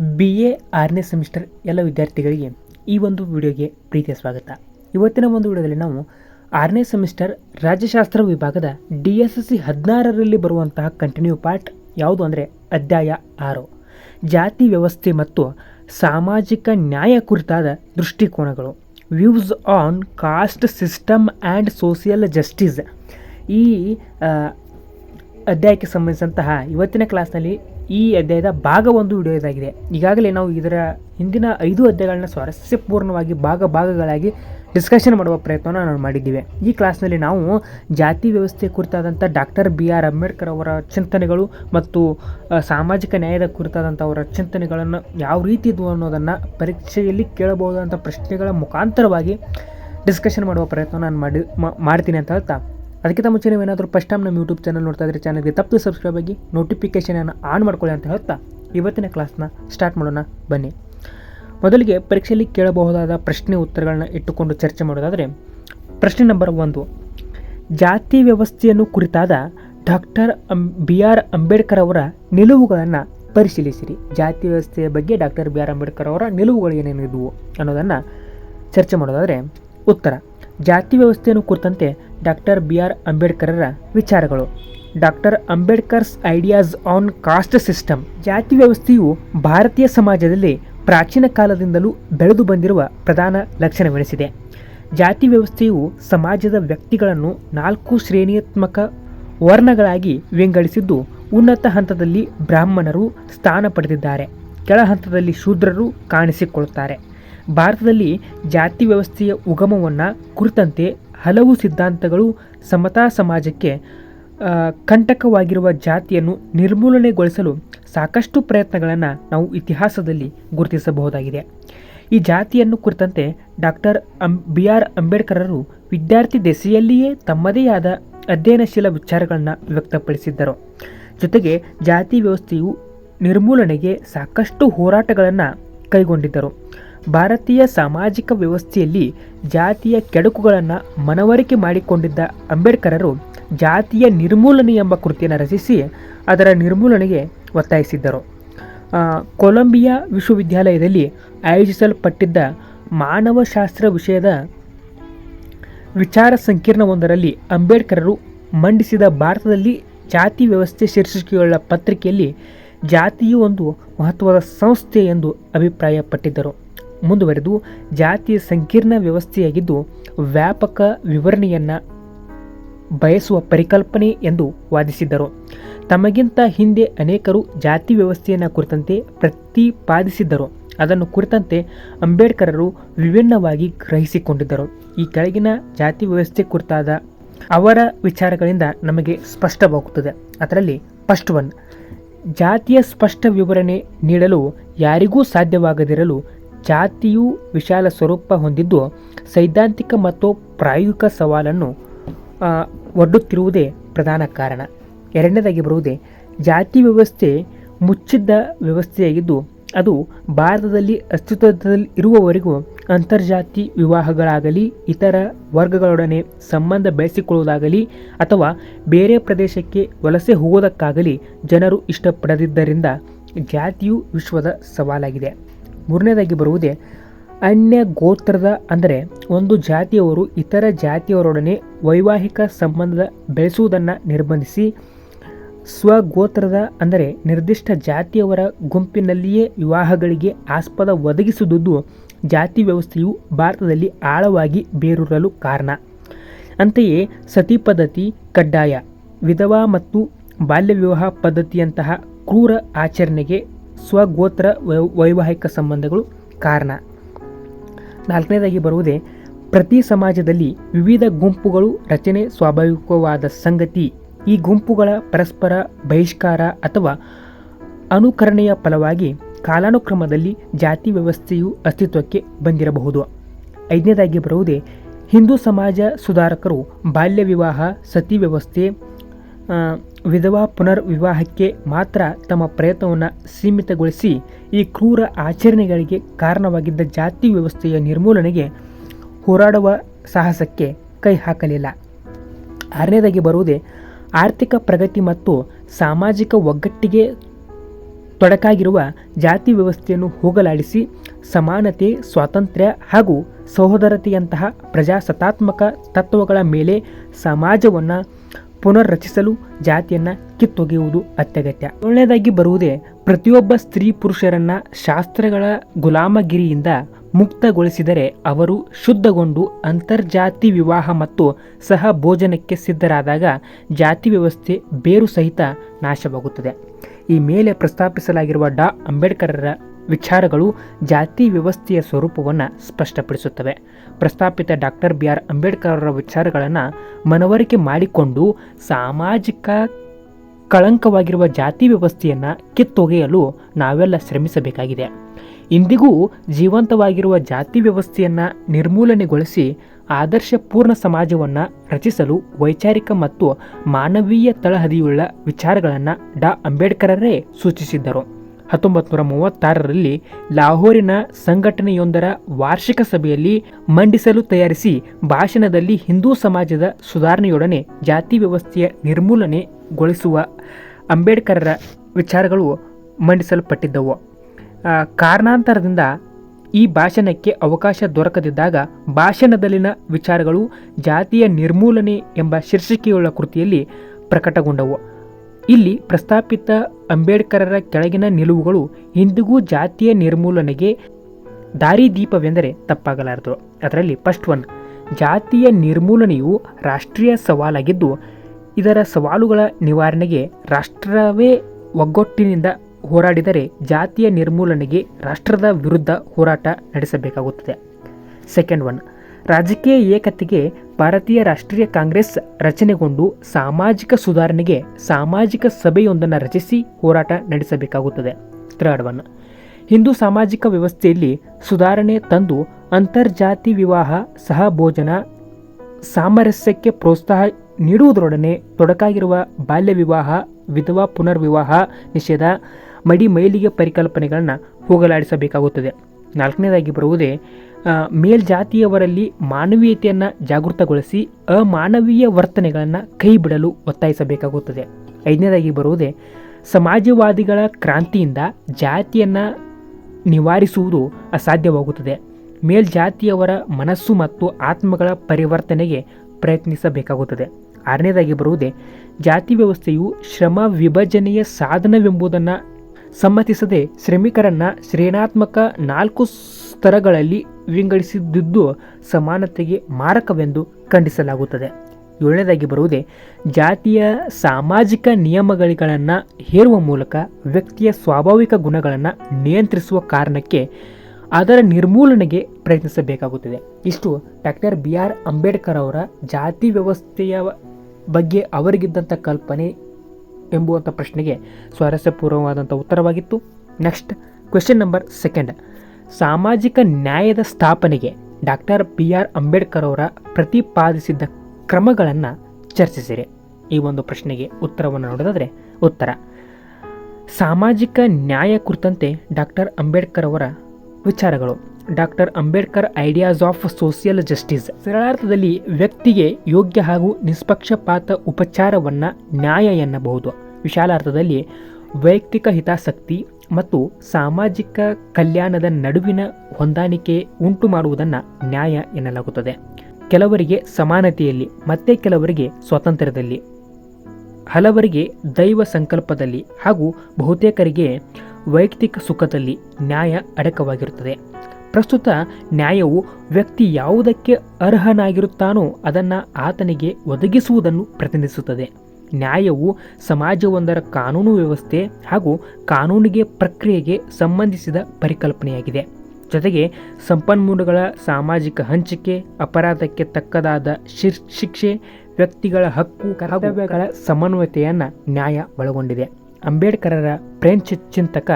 B A ಆರನೇ semester ಎಲ್ಲ ವಿದ್ಯಾರ್ಥಿಗಳಿಗೆ ಈ ಒಂದು ವಿಡಿಯೋಗೆ ಪ್ರೀತಿಯ ಸ್ವಾಗತ. ಇವತ್ತಿನ ಒಂದು ವಿಡಿಯೋದಲ್ಲಿ ನಾವು ಆರನೇ ಸೆಮಿಸ್ಟರ್ ರಾಜ್ಯಶಾಸ್ತ್ರ ವಿಭಾಗದ ಡಿ ಎಸ್ ಎಸ್ ಸಿ ಹದಿನಾರರಲ್ಲಿ ಬರುವಂತಹ ಕಂಟಿನ್ಯೂ ಪಾರ್ಟ್ ಯಾವುದು ಅಂದರೆ ಅಧ್ಯಾಯ ಆರು. ಜಾತಿ ವ್ಯವಸ್ಥೆ ಮತ್ತು ಸಾಮಾಜಿಕ ನ್ಯಾಯ ಕುರಿತಾದ ದೃಷ್ಟಿಕೋನಗಳು. Views on caste system and social justice ಈ ಅಧ್ಯಾಯಕ್ಕೆ ಸಂಬಂಧಿಸಿದಂತಹ ಇವತ್ತಿನ ಕ್ಲಾಸ್ನಲ್ಲಿ ಈ ಅಧ್ಯಾಯದ ಭಾಗ ಒಂದು ವಿಡಿಯೋ ಇದಾಗಿದೆ ಈಗಾಗಲೇ ನಾವು ಇದರ ಹಿಂದಿನ ಐದು ಅಧ್ಯಾಯಗಳನ್ನ ಸ್ವಾರಸ್ಯಪೂರ್ಣವಾಗಿ ಭಾಗ ಭಾಗಗಳಾಗಿ ಡಿಸ್ಕಷನ್ ಮಾಡುವ ಪ್ರಯತ್ನವನ್ನು ನಾವು ಮಾಡಿದ್ದೀವಿ. ಈ ಕ್ಲಾಸ್ನಲ್ಲಿ ನಾವು ಜಾತಿ ವ್ಯವಸ್ಥೆ ಕುರಿತಾದಂಥ ಡಾಕ್ಟರ್ ಬಿ ಆರ್ ಅಂಬೇಡ್ಕರ್ ಅವರ ಚಿಂತನೆಗಳು ಮತ್ತು ಸಾಮಾಜಿಕ ನ್ಯಾಯದ ಕುರಿತಾದಂಥ ಅವರ ಚಿಂತನೆಗಳನ್ನು ಯಾವ ರೀತಿ ಇದ್ವು ಅನ್ನೋದನ್ನು ಪರೀಕ್ಷೆಯಲ್ಲಿ ಕೇಳಬಹುದಾದಂಥ ಪ್ರಶ್ನೆಗಳ ಮುಖಾಂತರವಾಗಿ ಡಿಸ್ಕಷನ್ ಮಾಡುವ ಪ್ರಯತ್ನ ನಾನು ಮಾಡಿ ಮಾಡ್ತೀನಿ ಅಂತ ಹೇಳ್ತಾ. ಅದಕ್ಕಿಂತ ಮುಂಚೆ ನೀವೇನಾದರೂ ಫಸ್ಟ್ ಟೈಮ್ ನಮ್ಮ ಯೂಟ್ಯೂಬ್ ಚಾನಲ್ ನೋಡ್ತಾ ಇದ್ರೆ ಚಾನಲ್ಗೆ ತಪ್ಪು ಸಬ್ಸ್ಕ್ರೈಬ್ ಆಗಿ ನೋಟಿಫಿಕೇಷನನ್ನು ಆನ್ ಮಾಡ್ಕೊಳ್ಳಿ ಅಂತ ಹೇಳ್ತಾ ಇವತ್ತಿನ ಕ್ಲಾಸ್ನ ಸ್ಟಾರ್ಟ್ ಮಾಡೋಣ, ಬನ್ನಿ. ಮೊದಲಿಗೆ ಪರೀಕ್ಷೆಯಲ್ಲಿ ಕೇಳಬಹುದಾದ ಪ್ರಶ್ನೆ ಉತ್ತರಗಳನ್ನ ಇಟ್ಟುಕೊಂಡು ಚರ್ಚೆ ಮಾಡೋದಾದರೆ, ಪ್ರಶ್ನೆ ನಂಬರ್ ಒಂದು, ಜಾತಿ ವ್ಯವಸ್ಥೆಯನ್ನು ಕುರಿತಾದ ಡಾಕ್ಟರ್ ಅಂ ಬಿ ಆರ್ ಅಂಬೇಡ್ಕರ್ ಅವರ ನಿಲುವುಗಳನ್ನು ಪರಿಶೀಲಿಸಿರಿ. ಜಾತಿ ವ್ಯವಸ್ಥೆಯ ಬಗ್ಗೆ ಡಾಕ್ಟರ್ ಬಿ ಆರ್ ಅಂಬೇಡ್ಕರ್ ಅವರ ನಿಲುವುಗಳು ಏನೇನಿದ್ವು ಅನ್ನೋದನ್ನು ಚರ್ಚೆ ಮಾಡೋದಾದರೆ ಉತ್ತರ. ಜಾತಿ ವ್ಯವಸ್ಥೆಯನ್ನು ಕುರಿತಂತೆ ಡಾಕ್ಟರ್ ಬಿ ಆರ್ ಅಂಬೇಡ್ಕರರ ವಿಚಾರಗಳು. Doctor Ambedkar's ideas on caste system. ಜಾತಿ ವ್ಯವಸ್ಥೆಯು ಭಾರತೀಯ ಸಮಾಜದಲ್ಲಿ ಪ್ರಾಚೀನ ಕಾಲದಿಂದಲೂ ಬೆಳೆದು ಬಂದಿರುವ ಪ್ರಧಾನ ಲಕ್ಷಣವೆನಿಸಿದೆ. ಜಾತಿ ವ್ಯವಸ್ಥೆಯು ಸಮಾಜದ ವ್ಯಕ್ತಿಗಳನ್ನು ನಾಲ್ಕು ಶ್ರೇಣಿಯಾತ್ಮಕ ವರ್ಣಗಳಾಗಿ ವಿಂಗಡಿಸಿದ್ದು, ಉನ್ನತ ಹಂತದಲ್ಲಿ ಬ್ರಾಹ್ಮಣರು ಸ್ಥಾನ ಪಡೆದಿದ್ದಾರೆ. ಕೆಳ ಹಂತದಲ್ಲಿ ಶೂದ್ರರು ಕಾಣಿಸಿಕೊಳ್ಳುತ್ತಾರೆ. ಭಾರತದಲ್ಲಿ ಜಾತಿ ವ್ಯವಸ್ಥೆಯ ಉಗಮವನ್ನು ಕುರಿತಂತೆ ಹಲವು ಸಿದ್ಧಾಂತಗಳು ಸಮತಾ ಸಮಾಜಕ್ಕೆ ಕಂಟಕವಾಗಿರುವ ಜಾತಿಯನ್ನು ನಿರ್ಮೂಲನೆಗೊಳಿಸಲು ಸಾಕಷ್ಟು ಪ್ರಯತ್ನಗಳನ್ನು ನಾವು ಇತಿಹಾಸದಲ್ಲಿ ಗುರುತಿಸಬಹುದಾಗಿದೆ. ಈ ಜಾತಿಯನ್ನು ಕುರಿತಂತೆ ಡಾಕ್ಟರ್ ಅಂ ಬಿ ಆರ್ ಅಂಬೇಡ್ಕರರು ವಿದ್ಯಾರ್ಥಿ ದೆಸೆಯಲ್ಲಿಯೇ ತಮ್ಮದೇ ಆದ ಅಧ್ಯಯನಶೀಲ ವಿಚಾರಗಳನ್ನು ವ್ಯಕ್ತಪಡಿಸಿದ್ದರು. ಜೊತೆಗೆ ಜಾತಿ ವ್ಯವಸ್ಥೆಯು ನಿರ್ಮೂಲನೆಗೆ ಸಾಕಷ್ಟು ಹೋರಾಟಗಳನ್ನು ಕೈಗೊಂಡಿದ್ದರು. ಭಾರತೀಯ ಸಾಮಾಜಿಕ ವ್ಯವಸ್ಥೆಯಲ್ಲಿ ಜಾತಿಯ ಕೆಡುಕುಗಳನ್ನು ಮನವರಿಕೆ ಮಾಡಿಕೊಂಡಿದ್ದ ಅಂಬೇಡ್ಕರರು ಜಾತಿಯ ನಿರ್ಮೂಲನೆ ಎಂಬ ಕೃತಿಯನ್ನು ರಚಿಸಿ ಅದರ ನಿರ್ಮೂಲನೆಗೆ ಒತ್ತಾಯಿಸಿದ್ದರು. ಕೊಲಂಬಿಯಾ ವಿಶ್ವವಿದ್ಯಾಲಯದಲ್ಲಿ ಆಯೋಜಿಸಲ್ಪಟ್ಟಿದ್ದ ಮಾನವಶಾಸ್ತ್ರ ವಿಷಯದ ವಿಚಾರ ಸಂಕೀರ್ಣವೊಂದರಲ್ಲಿ ಅಂಬೇಡ್ಕರರು ಮಂಡಿಸಿದ ಭಾರತದಲ್ಲಿ ಜಾತಿ ವ್ಯವಸ್ಥೆ ಶೀರ್ಷಿಕೆಯುಳ್ಳ ಪತ್ರಿಕೆಯಲ್ಲಿ ಜಾತಿಯು ಒಂದು ಮಹತ್ವದ ಸಂಸ್ಥೆ ಎಂದು ಅಭಿಪ್ರಾಯಪಟ್ಟಿದ್ದರು. ಮುಂದುವರೆದು ಜಾತಿಯ ಸಂಕೀರ್ಣ ವ್ಯವಸ್ಥೆಯಾಗಿದ್ದು ವ್ಯಾಪಕ ವಿವರಣೆಯನ್ನು ಬಯಸುವ ಪರಿಕಲ್ಪನೆ ಎಂದು ವಾದಿಸಿದ್ದರು. ತಮಗಿಂತ ಹಿಂದೆ ಅನೇಕರು ಜಾತಿ ವ್ಯವಸ್ಥೆಯನ್ನು ಕುರಿತಂತೆ ಪ್ರತಿಪಾದಿಸಿದ್ದರು. ಅದನ್ನು ಕುರಿತಂತೆ ಅಂಬೇಡ್ಕರರು ವಿಭಿನ್ನವಾಗಿ ಗ್ರಹಿಸಿಕೊಂಡಿದ್ದರು. ಈ ಕೆಳಗಿನ ಜಾತಿ ವ್ಯವಸ್ಥೆ ಕುರಿತಾದ ಅವರ ವಿಚಾರಗಳಿಂದ ನಮಗೆ ಸ್ಪಷ್ಟವಾಗುತ್ತದೆ. ಅದರಲ್ಲಿ ಫಸ್ಟ್ ಒನ್ ಜಾತಿಯ ಸ್ಪಷ್ಟ ವಿವರಣೆ ನೀಡಲು ಯಾರಿಗೂ ಸಾಧ್ಯವಾಗದಿರಲು ಜಾತಿಯು ವಿಶಾಲ ಸ್ವರೂಪ ಹೊಂದಿದ್ದು ಸೈದ್ಧಾಂತಿಕ ಮತ್ತು ಪ್ರಾಯೋಗಿಕ ಸವಾಲನ್ನು ಒಡ್ಡುತ್ತಿರುವುದೇ ಪ್ರಧಾನ ಕಾರಣ. ಎರಡನೇದಾಗಿ ಬರುವುದೇ, ಜಾತಿ ವ್ಯವಸ್ಥೆ ಮುಚ್ಚಿದ್ದ ವ್ಯವಸ್ಥೆಯಾಗಿದ್ದು, ಅದು ಭಾರತದಲ್ಲಿ ಅಸ್ತಿತ್ವದಲ್ಲಿ ಇರುವವರೆಗೂ ಅಂತರ್ಜಾತಿ ವಿವಾಹಗಳಾಗಲಿ, ಇತರ ವರ್ಗಗಳೊಡನೆ ಸಂಬಂಧ ಬೆಳೆಸಿಕೊಳ್ಳುವುದಾಗಲಿ, ಅಥವಾ ಬೇರೆ ಪ್ರದೇಶಕ್ಕೆ ವಲಸೆ ಹೋಗೋದಕ್ಕಾಗಲಿ ಜನರು ಇಷ್ಟಪಡದಿದ್ದರಿಂದ ಜಾತಿಯು ವಿಶ್ವದ ಸವಾಲಾಗಿದೆ. ಮೂರನೇದಾಗಿ ಬರುವುದೇ ಅನ್ಯ ಗೋತ್ರದ ಅಂದರೆ ಒಂದು ಜಾತಿಯವರು ಇತರ ಜಾತಿಯವರೊಡನೆ ವೈವಾಹಿಕ ಸಂಬಂಧ ಬೆಳೆಸುವುದನ್ನು ನಿರ್ಬಂಧಿಸಿ ಸ್ವಗೋತ್ರದ ಅಂದರೆ ನಿರ್ದಿಷ್ಟ ಜಾತಿಯವರ ಗುಂಪಿನಲ್ಲಿಯೇ ವಿವಾಹಗಳಿಗೆ ಆಸ್ಪದ ಒದಗಿಸುವುದು ಜಾತಿ ವ್ಯವಸ್ಥೆಯು ಭಾರತದಲ್ಲಿ ಆಳವಾಗಿ ಬೇರೂರಲು ಕಾರಣ. ಅಂತೆಯೇ ಸತಿ ಪದ್ಧತಿ, ಕಡ್ಡಾಯ, ವಿಧವಾ ಮತ್ತು ಬಾಲ್ಯ ವಿವಾಹ ಪದ್ಧತಿಯಂತಹ ಕ್ರೂರ ಆಚರಣೆಗೆ ಸ್ವಗೋತ್ರ ವೈವಾಹಿಕ ಸಂಬಂಧಗಳು ಕಾರಣ. ನಾಲ್ಕನೇದಾಗಿ ಬರುವುದೇ, ಪ್ರತಿ ಸಮಾಜದಲ್ಲಿ ವಿವಿಧ ಗುಂಪುಗಳು ರಚನೆ ಸ್ವಾಭಾವಿಕವಾದ ಸಂಗತಿ, ಈ ಗುಂಪುಗಳ ಪರಸ್ಪರ ಬಹಿಷ್ಕಾರ ಅಥವಾ ಅನುಕರಣೆಯ ಫಲವಾಗಿ ಕಾಲಾನುಕ್ರಮದಲ್ಲಿ ಜಾತಿ ವ್ಯವಸ್ಥೆಯು ಅಸ್ತಿತ್ವಕ್ಕೆ ಬಂದಿರಬಹುದು. ಐದನೇದಾಗಿ ಬರುವುದೇ, ಹಿಂದೂ ಸಮಾಜ ಸುಧಾರಕರು ಬಾಲ್ಯ ವಿವಾಹ, ಸತಿ ವ್ಯವಸ್ಥೆ ವಿಧವಾ ಪುನರ್ ವಿವಾಹಕ್ಕೆ ಮಾತ್ರ ತಮ್ಮ ಪ್ರಯತ್ನವನ್ನು ಸೀಮಿತಗೊಳಿಸಿ ಈ ಕ್ರೂರ ಆಚರಣೆಗಳಿಗೆ ಕಾರಣವಾಗಿದ್ದ ಜಾತಿ ವ್ಯವಸ್ಥೆಯ ನಿರ್ಮೂಲನೆಗೆ ಹೋರಾಡುವ ಸಾಹಸಕ್ಕೆ ಕೈ ಹಾಕಲಿಲ್ಲ. ಆರನೇದಾಗಿ ಬರುವುದೇ, ಆರ್ಥಿಕ ಪ್ರಗತಿ ಮತ್ತು ಸಾಮಾಜಿಕ ಒಗ್ಗಟ್ಟಿಗೆ ತೊಡಕಾಗಿರುವ ಜಾತಿ ವ್ಯವಸ್ಥೆಯನ್ನು ಹೋಗಲಾಡಿಸಿ ಸಮಾನತೆ, ಸ್ವಾತಂತ್ರ್ಯ ಹಾಗೂ ಸಹೋದರತೆಯಂತಹ ಪ್ರಜಾಸತ್ತಾತ್ಮಕ ತತ್ವಗಳ ಮೇಲೆ ಸಮಾಜವನ್ನು ಪುನರ್ರಚಿಸಲು ಜಾತಿಯನ್ನು ಕಿತ್ತೊಗೆಯುವುದು ಅತ್ಯಗತ್ಯ. ಒಳ್ಳೆಯದಾಗಿ ಬರುವುದೇ ಪ್ರತಿಯೊಬ್ಬ ಸ್ತ್ರೀ ಪುರುಷರನ್ನ ಶಾಸ್ತ್ರಗಳ ಗುಲಾಮಗಿರಿಯಿಂದ ಮುಕ್ತಗೊಳಿಸಿದರೆ ಅವರು ಶುದ್ಧಗೊಂಡು ಅಂತರ್ಜಾತಿ ವಿವಾಹ ಮತ್ತು ಸಹ ಭೋಜನಕ್ಕೆ ಸಿದ್ಧರಾದಾಗ ಜಾತಿ ವ್ಯವಸ್ಥೆ ಬೇರು ಸಹಿತ ನಾಶವಾಗುತ್ತದೆ. ಈ ಮೇಲೆ ಪ್ರಸ್ತಾಪಿಸಲಾಗಿರುವ ಡಾ. ಅಂಬೇಡ್ಕರರ ವಿಚಾರಗಳು ಜಾತಿ ವ್ಯವಸ್ಥೆಯ ಸ್ವರೂಪವನ್ನು ಸ್ಪಷ್ಟಪಡಿಸುತ್ತವೆ. ಪ್ರಸ್ತಾಪಿತ ಡಾಕ್ಟರ್ ಬಿ ಆರ್ ಅಂಬೇಡ್ಕರ್ ಅವರ ವಿಚಾರಗಳನ್ನು ಮನವರಿಕೆ ಮಾಡಿಕೊಂಡು ಸಾಮಾಜಿಕ ಕಳಂಕವಾಗಿರುವ ಜಾತಿ ವ್ಯವಸ್ಥೆಯನ್ನು ಕಿತ್ತೊಗೆಯಲು ನಾವೆಲ್ಲ ಶ್ರಮಿಸಬೇಕಾಗಿದೆ. ಇಂದಿಗೂ ಜೀವಂತವಾಗಿರುವ ಜಾತಿ ವ್ಯವಸ್ಥೆಯನ್ನು ನಿರ್ಮೂಲನೆಗೊಳಿಸಿ ಆದರ್ಶಪೂರ್ಣ ಸಮಾಜವನ್ನು ರಚಿಸಲು ವೈಚಾರಿಕ ಮತ್ತು ಮಾನವೀಯ ತಳಹದಿಯುಳ್ಳ ವಿಚಾರಗಳನ್ನು ಡಾ. ಅಂಬೇಡ್ಕರರೇ ಸೂಚಿಸಿದ್ದರು. ಹತ್ತೊಂಬತ್ತು ನೂರ ಮೂವತ್ತಾರರಲ್ಲಿ ಲಾಹೋರಿನ ಸಂಘಟನೆಯೊಂದರ ವಾರ್ಷಿಕ ಸಭೆಯಲ್ಲಿ ಮಂಡಿಸಲು ತಯಾರಿಸಿ ಭಾಷಣದಲ್ಲಿ ಹಿಂದೂ ಸಮಾಜದ ಸುಧಾರಣೆಯೊಡನೆ ಜಾತಿ ವ್ಯವಸ್ಥೆಯ ನಿರ್ಮೂಲನೆಗೊಳಿಸುವ ಅಂಬೇಡ್ಕರರ ವಿಚಾರಗಳು ಮಂಡಿಸಲ್ಪಟ್ಟಿದ್ದವು. ಕಾರಣಾಂತರದಿಂದ ಈ ಭಾಷಣಕ್ಕೆ ಅವಕಾಶ ದೊರಕದಿದ್ದಾಗ ಭಾಷಣದಲ್ಲಿನ ವಿಚಾರಗಳು ಜಾತಿಯ ನಿರ್ಮೂಲನೆ ಎಂಬ ಶೀರ್ಷಿಕೆಯುಳ್ಳ ಕೃತಿಯಲ್ಲಿ ಪ್ರಕಟಗೊಂಡವು. ಇಲ್ಲಿ ಪ್ರಸ್ತಾಪಿತ ಅಂಬೇಡ್ಕರರ ಕೆಳಗಿನ ನಿಲುವುಗಳು ಇಂದಿಗೂ ಜಾತಿಯ ನಿರ್ಮೂಲನೆಗೆ ದಾರಿದೀಪವೆಂದರೆ ತಪ್ಪಾಗಲಾರದು. ಅದರಲ್ಲಿ ಫಸ್ಟ್ ಒನ್ ಜಾತಿಯ ನಿರ್ಮೂಲನೆಯು ರಾಷ್ಟ್ರೀಯ ಸವಾಲಾಗಿದ್ದು, ಇದರ ಸವಾಲುಗಳ ನಿವಾರಣೆಗೆ ರಾಷ್ಟ್ರವೇ ಒಗ್ಗಟ್ಟಿನಿಂದ ಹೋರಾಡಿದರೆ ಜಾತಿಯ ನಿರ್ಮೂಲನೆಗೆ ರಾಷ್ಟ್ರದ ವಿರುದ್ಧ ಹೋರಾಟ ನಡೆಸಬೇಕಾಗುತ್ತದೆ. ಸೆಕೆಂಡ್ ಒನ್ ರಾಜಕೀಯ ಏಕತೆಗೆ ಭಾರತೀಯ ರಾಷ್ಟ್ರೀಯ ಕಾಂಗ್ರೆಸ್ ರಚನೆಗೊಂಡು ಸಾಮಾಜಿಕ ಸುಧಾರಣೆಗೆ ಸಾಮಾಜಿಕ ಸಭೆಯೊಂದನ್ನು ರಚಿಸಿ ಹೋರಾಟ ನಡೆಸಬೇಕಾಗುತ್ತದೆ. ಥರ್ಡ್ ಹಿಂದೂ ಸಾಮಾಜಿಕ ವ್ಯವಸ್ಥೆಯಲ್ಲಿ ಸುಧಾರಣೆ ತಂದು ಅಂತರ್ಜಾತಿ ವಿವಾಹ, ಸಹಭೋಜನ, ಸಾಮರಸ್ಯಕ್ಕೆ ಪ್ರೋತ್ಸಾಹ ನೀಡುವುದರೊಡನೆ ತೊಡಕಾಗಿರುವ ಬಾಲ್ಯ ವಿವಾಹ, ವಿಧವಾ ಪುನರ್ವಿವಾಹ ನಿಷೇಧ, ಮಡಿ ಮೈಲಿಗೆ ಪರಿಕಲ್ಪನೆಗಳನ್ನು ಹೋಗಲಾಡಿಸಬೇಕಾಗುತ್ತದೆ. ನಾಲ್ಕನೇದಾಗಿ ಬರುವುದೇ ಮೇಲ್ಜಾತಿಯವರಲ್ಲಿ ಮಾನವೀಯತೆಯನ್ನು ಜಾಗೃತಗೊಳಿಸಿ ಅಮಾನವೀಯ ವರ್ತನೆಗಳನ್ನು ಕೈ ಬಿಡಲು ಒತ್ತಾಯಿಸಬೇಕಾಗುತ್ತದೆ. ಐದನೇದಾಗಿ ಬರುವುದೇ, ಸಮಾಜವಾದಿಗಳ ಕ್ರಾಂತಿಯಿಂದ ಜಾತಿಯನ್ನು ನಿವಾರಿಸುವುದು ಅಸಾಧ್ಯವಾಗುತ್ತದೆ. ಮೇಲ್ಜಾತಿಯವರ ಮನಸ್ಸು ಮತ್ತು ಆತ್ಮಗಳ ಪರಿವರ್ತನೆಗೆ ಪ್ರಯತ್ನಿಸಬೇಕಾಗುತ್ತದೆ. ಆರನೇದಾಗಿ ಬರುವುದೇ, ಜಾತಿ ವ್ಯವಸ್ಥೆಯು ಶ್ರಮ ವಿಭಜನೆಯ ಸಾಧನವೆಂಬುದನ್ನು ಸಮ್ಮತಿಸದೆ ಶ್ರಮಿಕರನ್ನ ಶ್ರೇಣಾತ್ಮಕ ನಾಲ್ಕು ಸ್ತರಗಳಲ್ಲಿ ವಿಂಗಡಿಸಿದ್ದು ಸಮಾನತೆಗೆ ಮಾರಕವೆಂದು ಖಂಡಿಸಲಾಗುತ್ತದೆ. ಏಳನೇದಾಗಿ ಬರುವುದೇ, ಜಾತಿಯ ಸಾಮಾಜಿಕ ನಿಯಮಗಳನ್ನು ಹೇರುವ ಮೂಲಕ ವ್ಯಕ್ತಿಯ ಸ್ವಾಭಾವಿಕ ಗುಣಗಳನ್ನು ನಿಯಂತ್ರಿಸುವ ಕಾರಣಕ್ಕೆ ಅದರ ನಿರ್ಮೂಲನೆಗೆ ಪ್ರಯತ್ನಿಸಬೇಕಾಗುತ್ತದೆ. ಇಷ್ಟು ಡಾಕ್ಟರ್ ಬಿ ಆರ್ ಅಂಬೇಡ್ಕರ್ ಅವರ ಜಾತಿ ವ್ಯವಸ್ಥೆಯ ಬಗ್ಗೆ ಅವರಿಗಿದ್ದಂಥ ಕಲ್ಪನೆ ಎಂಬುವಂಥ ಪ್ರಶ್ನೆಗೆ ಸ್ವಾರಸ್ಯಪೂರ್ವವಾದಂಥ ಉತ್ತರವಾಗಿತ್ತು. ನೆಕ್ಸ್ಟ್ ಕ್ವೆಶನ್ ನಂಬರ್ ಸೆಕೆಂಡ್ ಸಾಮಾಜಿಕ ನ್ಯಾಯದ ಸ್ಥಾಪನೆಗೆ ಡಾಕ್ಟರ್ ಬಿ ಆರ್ ಅಂಬೇಡ್ಕರ್ ಅವರ ಪ್ರತಿಪಾದಿಸಿದ್ದ ಕ್ರಮಗಳನ್ನು ಚರ್ಚಿಸಿರಿ. ಈ ಒಂದು ಪ್ರಶ್ನೆಗೆ ಉತ್ತರವನ್ನು ನೋಡೋದಾದರೆ ಉತ್ತರ. ಸಾಮಾಜಿಕ ನ್ಯಾಯ ಕುರಿತಂತೆ ಡಾಕ್ಟರ್ ಅಂಬೇಡ್ಕರ್ ಅವರ ವಿಚಾರಗಳು. Doctor Ambedkar ideas of social justice. ಸರಳಾರ್ಥದಲ್ಲಿ ವ್ಯಕ್ತಿಗೆ ಯೋಗ್ಯ ಹಾಗೂ ನಿಷ್ಪಕ್ಷಪಾತ ಉಪಚಾರವನ್ನು ನ್ಯಾಯ ಎನ್ನಬಹುದು. ವಿಶಾಲಾರ್ಥದಲ್ಲಿ ವೈಯಕ್ತಿಕ ಹಿತಾಸಕ್ತಿ ಮತ್ತು ಸಾಮಾಜಿಕ ಕಲ್ಯಾಣದ ನಡುವಿನ ಹೊಂದಾಣಿಕೆ ಉಂಟು ಮಾಡುವುದನ್ನು ನ್ಯಾಯ ಎನ್ನಲಾಗುತ್ತದೆ. ಕೆಲವರಿಗೆ ಸಮಾನತೆಯಲ್ಲಿ ಮತ್ತೆ ಕೆಲವರಿಗೆ ಸ್ವಾತಂತ್ರ್ಯದಲ್ಲಿ. ಹಲವರಿಗೆ ದೈವ ಸಂಕಲ್ಪದಲ್ಲಿ ಹಾಗೂ ಬಹುತೇಕರಿಗೆ ವೈಯಕ್ತಿಕ ಸುಖದಲ್ಲಿ ನ್ಯಾಯ ಅಡಕವಾಗಿರುತ್ತದೆ. ಪ್ರಸ್ತುತ ನ್ಯಾಯವು ವ್ಯಕ್ತಿ ಯಾವುದಕ್ಕೆ ಅರ್ಹನಾಗಿರುತ್ತಾನೋ ಅದನ್ನು ಆತನಿಗೆ ಒದಗಿಸುವುದನ್ನು ಪ್ರತಿನಿಧಿಸುತ್ತದೆ. ನ್ಯಾಯವು ಸಮಾಜವೊಂದರ ಕಾನೂನು ವ್ಯವಸ್ಥೆ ಹಾಗೂ ಕಾನೂನಿಗೆ ಪ್ರಕ್ರಿಯೆಗೆ ಸಂಬಂಧಿಸಿದ ಪರಿಕಲ್ಪನೆಯಾಗಿದೆ. ಜೊತೆಗೆ ಸಂಪನ್ಮೂಲಗಳ ಸಾಮಾಜಿಕ ಹಂಚಿಕೆ, ಅಪರಾಧಕ್ಕೆ ತಕ್ಕದಾದ ಶಿಕ್ಷೆ, ವ್ಯಕ್ತಿಗಳ ಹಕ್ಕು ಕರ್ತವ್ಯಗಳ ಸಮನ್ವಯತೆಯನ್ನು ನ್ಯಾಯ ಒಳಗೊಂಡಿದೆ. ಅಂಬೇಡ್ಕರರ ಫ್ರೆಂಚ್ ಚಿಂತಕ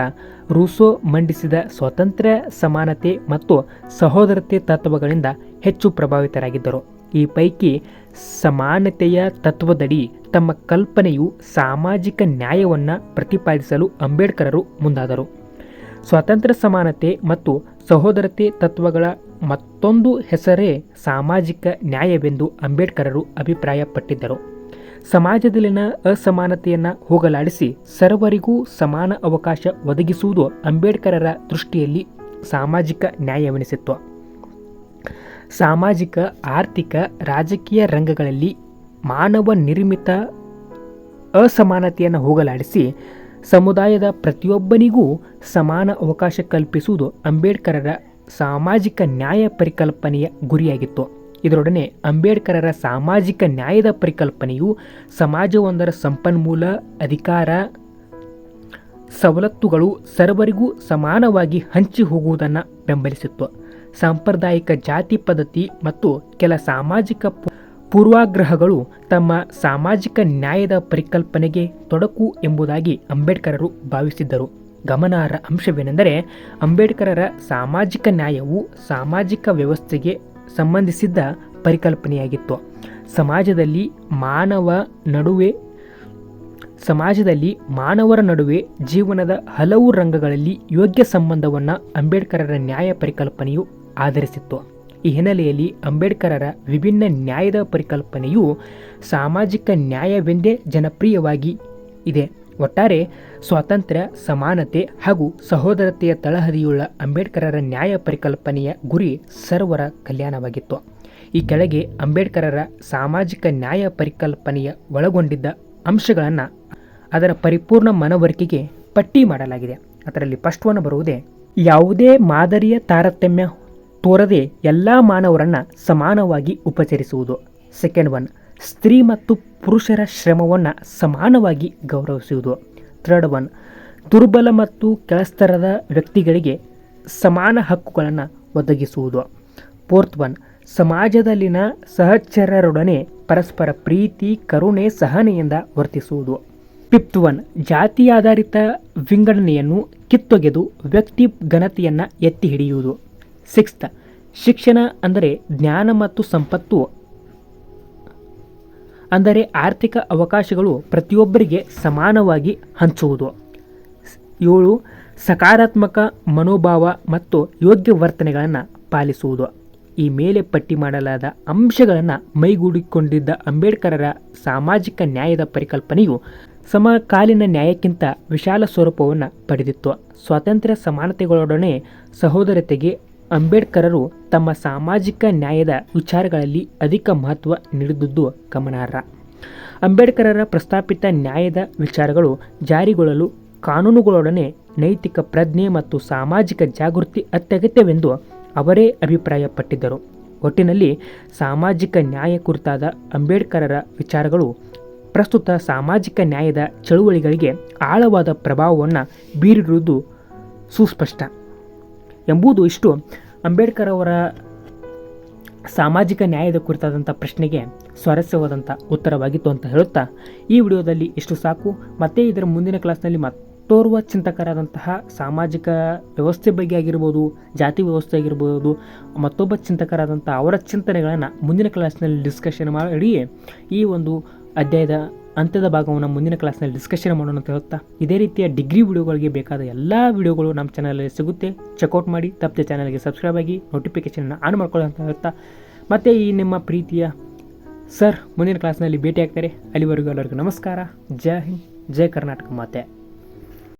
ರೂಸೋ ಮಂಡಿಸಿದ ಸ್ವಾತಂತ್ರ್ಯ, ಸಮಾನತೆ ಮತ್ತು ಸಹೋದರತೆ ತತ್ವಗಳಿಂದ ಹೆಚ್ಚು ಪ್ರಭಾವಿತರಾಗಿದ್ದರು. ಈ ಪೈಕಿ ಸಮಾನತೆಯ ತತ್ವದಡಿ ತಮ್ಮ ಕಲ್ಪನೆಯು ಸಾಮಾಜಿಕ ನ್ಯಾಯವನ್ನು ಪ್ರತಿಪಾದಿಸಲು ಅಂಬೇಡ್ಕರರು ಮುಂದಾದರು. ಸ್ವಾತಂತ್ರ್ಯ, ಸಮಾನತೆ ಮತ್ತು ಸಹೋದರತೆ ತತ್ವಗಳ ಮತ್ತೊಂದು ಹೆಸರೇ ಸಾಮಾಜಿಕ ನ್ಯಾಯವೆಂದು ಅಂಬೇಡ್ಕರರು ಅಭಿಪ್ರಾಯಪಟ್ಟಿದ್ದರು. ಸಮಾಜದಲ್ಲಿನ ಅಸಮಾನತೆಯನ್ನು ಹೋಗಲಾಡಿಸಿ ಸರ್ವರಿಗೂ ಸಮಾನ ಅವಕಾಶ ಒದಗಿಸುವುದು ಅಂಬೇಡ್ಕರರ ದೃಷ್ಟಿಯಲ್ಲಿ ಸಾಮಾಜಿಕ ನ್ಯಾಯವೆನಿಸಿತ್ತು. ಸಾಮಾಜಿಕ, ಆರ್ಥಿಕ, ರಾಜಕೀಯ ರಂಗಗಳಲ್ಲಿ ಮಾನವ ನಿರ್ಮಿತ ಅಸಮಾನತೆಯನ್ನು ಹೋಗಲಾಡಿಸಿ ಸಮುದಾಯದ ಪ್ರತಿಯೊಬ್ಬನಿಗೂ ಸಮಾನ ಅವಕಾಶ ಕಲ್ಪಿಸುವುದು ಅಂಬೇಡ್ಕರರ ಸಾಮಾಜಿಕ ನ್ಯಾಯ ಪರಿಕಲ್ಪನೆಯ ಗುರಿಯಾಗಿತ್ತು. ಇದರೊಡನೆ ಅಂಬೇಡ್ಕರರ ಸಾಮಾಜಿಕ ನ್ಯಾಯದ ಪರಿಕಲ್ಪನೆಯು ಸಮಾಜವೊಂದರ ಸಂಪನ್ಮೂಲ, ಅಧಿಕಾರ, ಸವಲತ್ತುಗಳು ಸರ್ವರಿಗೂ ಸಮಾನವಾಗಿ ಹಂಚಿ ಹೋಗುವುದನ್ನು ಬೆಂಬಲಿಸಿತ್ತು ಸಾಂಪ್ರದಾಯಿಕ ಜಾತಿ ಪದ್ಧತಿ ಮತ್ತು ಕೆಲ ಸಾಮಾಜಿಕ ಪೂರ್ವಾಗ್ರಹಗಳು ತಮ್ಮ ಸಾಮಾಜಿಕ ನ್ಯಾಯದ ಪರಿಕಲ್ಪನೆಗೆ ತೊಡಕು ಎಂಬುದಾಗಿ ಅಂಬೇಡ್ಕರರು ಭಾವಿಸಿದ್ದರು. ಗಮನಾರ್ಹ ಅಂಶವೇನೆಂದರೆ, ಅಂಬೇಡ್ಕರರ ಸಾಮಾಜಿಕ ನ್ಯಾಯವು ಸಾಮಾಜಿಕ ವ್ಯವಸ್ಥೆಗೆ ಸಂಬಂಧಿಸಿದ್ದ ಪರಿಕಲ್ಪನೆಯಾಗಿತ್ತು. ಸಮಾಜದಲ್ಲಿ ಮಾನವ ನಡುವೆ, ಸಮಾಜದಲ್ಲಿ ಮಾನವರ ನಡುವೆ ಜೀವನದ ಹಲವು ರಂಗಗಳಲ್ಲಿ ಯೋಗ್ಯ ಸಂಬಂಧವನ್ನು ಅಂಬೇಡ್ಕರರ ನ್ಯಾಯ ಪರಿಕಲ್ಪನೆಯು ಆಧರಿಸಿತ್ತು. ಈ ಹಿನ್ನೆಲೆಯಲ್ಲಿ ಅಂಬೇಡ್ಕರರ ವಿಭಿನ್ನ ನ್ಯಾಯದ ಪರಿಕಲ್ಪನೆಯು ಸಾಮಾಜಿಕ ನ್ಯಾಯವೆಂದೇ ಜನಪ್ರಿಯವಾಗಿ ಇದೆ. ಒಟ್ಟಾರೆ ಸ್ವಾತಂತ್ರ್ಯ, ಸಮಾನತೆ ಹಾಗೂ ಸಹೋದರತೆಯ ತಳಹದಿಯುಳ್ಳ ಅಂಬೇಡ್ಕರರ ನ್ಯಾಯ ಪರಿಕಲ್ಪನೆಯ ಗುರಿ ಸರ್ವರ ಕಲ್ಯಾಣವಾಗಿತ್ತು. ಈ ಕೆಳಗೆ ಅಂಬೇಡ್ಕರರ ಸಾಮಾಜಿಕ ನ್ಯಾಯ ಪರಿಕಲ್ಪನೆಯ ಒಳಗೊಂಡಿದ್ದ ಅಂಶಗಳನ್ನು ಅದರ ಪರಿಪೂರ್ಣ ಮನವರಿಕೆಗೆ ಪಟ್ಟಿ ಮಾಡಲಾಗಿದೆ. ಅದರಲ್ಲಿ ಫಸ್ಟ್ ಬರುವುದೇ, ಯಾವುದೇ ಮಾದರಿಯ ತಾರತಮ್ಯ ತೋರದೆ ಎಲ್ಲ ಮಾನವರನ್ನು ಸಮಾನವಾಗಿ ಉಪಚರಿಸುವುದು. ಸೆಕೆಂಡ್ ಒನ್ ಸ್ತ್ರೀ ಮತ್ತು ಪುರುಷರ ಶ್ರಮವನ್ನು ಸಮಾನವಾಗಿ ಗೌರವಿಸುವುದು. ಥರ್ಡ್ ಒನ್, ದುರ್ಬಲ ಮತ್ತು ಕೆಳಸ್ತರದ ವ್ಯಕ್ತಿಗಳಿಗೆ ಸಮಾನ ಹಕ್ಕುಗಳನ್ನು ಒದಗಿಸುವುದು. ಫೋರ್ತ್ ಒನ್, ಸಮಾಜದಲ್ಲಿನ ಸಹಚರರೊಡನೆ ಪರಸ್ಪರ ಪ್ರೀತಿ, ಕರುಣೆ, ಸಹನೆಯಿಂದ ವರ್ತಿಸುವುದು. ಫಿಫ್ತ್ ಒನ್ ಜಾತಿ ಆಧಾರಿತ ವಿಂಗಡಣೆಯನ್ನು ಕಿತ್ತೊಗೆದು ವ್ಯಕ್ತಿ ಘನತೆಯನ್ನು ಎತ್ತಿ ಹಿಡಿಯುವುದು. ಸಿಕ್ಸ್ತ್, ಶಿಕ್ಷಣ ಅಂದರೆ ಜ್ಞಾನ ಮತ್ತು ಸಂಪತ್ತು ಅಂದರೆ ಆರ್ಥಿಕ ಅವಕಾಶಗಳು ಪ್ರತಿಯೊಬ್ಬರಿಗೆ ಸಮಾನವಾಗಿ ಹಂಚುವುದು. ಏಳು, ಸಕಾರಾತ್ಮಕ ಮನೋಭಾವ ಮತ್ತು ಯೋಗ್ಯ ವರ್ತನೆಗಳನ್ನು ಪಾಲಿಸುವುದು. ಈ ಮೇಲೆ ಪಟ್ಟಿ ಮಾಡಲಾದ ಅಂಶಗಳನ್ನು ಮೈಗೂಡಿಕೊಂಡಿದ್ದ ಅಂಬೇಡ್ಕರರ ಸಾಮಾಜಿಕ ನ್ಯಾಯದ ಪರಿಕಲ್ಪನೆಯು ಸಮಕಾಲೀನ ನ್ಯಾಯಕ್ಕಿಂತ ವಿಶಾಲ ಸ್ವರೂಪವನ್ನು ಪಡೆದಿತ್ತು. ಸ್ವಾತಂತ್ರ್ಯ ಸಮಾನತೆಗಳೊಡನೆ ಸಹೋದರತೆಗೆ ಅಂಬೇಡ್ಕರರು ತಮ್ಮ ಸಾಮಾಜಿಕ ನ್ಯಾಯದ ವಿಚಾರಗಳಲ್ಲಿ ಅಧಿಕ ಮಹತ್ವ ನೀಡಿದುದು ಗಮನಾರ್ಹ. ಅಂಬೇಡ್ಕರರ ಪ್ರಸ್ತಾಪಿತ ನ್ಯಾಯದ ವಿಚಾರಗಳು ಜಾರಿಗೊಳ್ಳಲು ಕಾನೂನುಗಳೊಡನೆ ನೈತಿಕ ಪ್ರಜ್ಞೆ ಮತ್ತು ಸಾಮಾಜಿಕ ಜಾಗೃತಿ ಅತ್ಯಗತ್ಯವೆಂದು ಅವರೇ ಅಭಿಪ್ರಾಯಪಟ್ಟಿದ್ದರು. ಒಟ್ಟಿನಲ್ಲಿ ಸಾಮಾಜಿಕ ನ್ಯಾಯ ಕುರಿತಾದ ಅಂಬೇಡ್ಕರರ ವಿಚಾರಗಳು ಪ್ರಸ್ತುತ ಸಾಮಾಜಿಕ ನ್ಯಾಯದ ಚಳುವಳಿಗಳಿಗೆ ಆಳವಾದ ಪ್ರಭಾವವನ್ನು ಬೀರಿರುವುದು ಸುಸ್ಪಷ್ಟ. ಎಂಬುದು ಇಷ್ಟು. ಅಂಬೇಡ್ಕರ್ ಅವರ ಸಾಮಾಜಿಕ ನ್ಯಾಯದ ಕುರಿತಾದಂಥ ಪ್ರಶ್ನೆಗೆ ಸ್ವಾರಸ್ಯವಾದಂಥ ಉತ್ತರವಾಗಿತ್ತು ಅಂತ ಹೇಳುತ್ತಾ, ಈ ವಿಡಿಯೋದಲ್ಲಿ ಇಷ್ಟು ಸಾಕು. ಮತ್ತೆ ಇದರ ಮುಂದಿನ ಕ್ಲಾಸ್ನಲ್ಲಿ ಮತ್ತೋರ್ವ ಚಿಂತಕರಾದಂತಹ ಸಾಮಾಜಿಕ ವ್ಯವಸ್ಥೆ ಬಗ್ಗೆ ಆಗಿರ್ಬೋದು, ಜಾತಿ ವ್ಯವಸ್ಥೆ ಆಗಿರ್ಬೋದು, ಮತ್ತೊಬ್ಬ ಚಿಂತಕರಾದಂಥ ಅವರ ಚಿಂತನೆಗಳನ್ನು ಮುಂದಿನ ಕ್ಲಾಸ್ನಲ್ಲಿ ಡಿಸ್ಕಷನ್ ಮಾಡಿ ಈ ಒಂದು ಅಧ್ಯಾಯದ ಅಂತ್ಯದ ಭಾಗವನ್ನು ಮುಂದಿನ ಕ್ಲಾಸ್ನಲ್ಲಿ ಡಿಸ್ಕಷನ್ ಮಾಡೋಣ ಅಂತ ಹೇಳುತ್ತಾ ಇದೇ ರೀತಿಯ ಡಿಗ್ರಿ ವಿಡಿಯೋಗಳಿಗೆ ಬೇಕಾದ ಎಲ್ಲ ವಿಡಿಯೋಗಳು ನಮ್ಮ ಚಾನಲಲ್ಲಿ ಸಿಗುತ್ತೆ. ಚೆಕ್ಔಟ್ ಮಾಡಿ, ತಪ್ಪದೆ ಚಾನಲ್ಗೆ ಸಬ್ಸ್ಕ್ರೈಬ್ ಆಗಿ ನೋಟಿಫಿಕೇಶನ್ ಆನ್ ಮಾಡ್ಕೊಳ್ಳಿ ಅಂತ ಹೇಳ್ತಾ. ಮತ್ತು ಈ ನಿಮ್ಮ ಪ್ರೀತಿಯ ಸರ್ ಮುಂದಿನ ಕ್ಲಾಸ್ನಲ್ಲಿ ಭೇಟಿ ಆಗ್ತಾರೆ ಅಲ್ಲಿವರೆಗೂ ಎಲ್ಲರಿಗೂ ನಮಸ್ಕಾರ. ಜೈ ಹಿಂದ್, ಜೈ ಕರ್ನಾಟಕ ಮಾತೆ.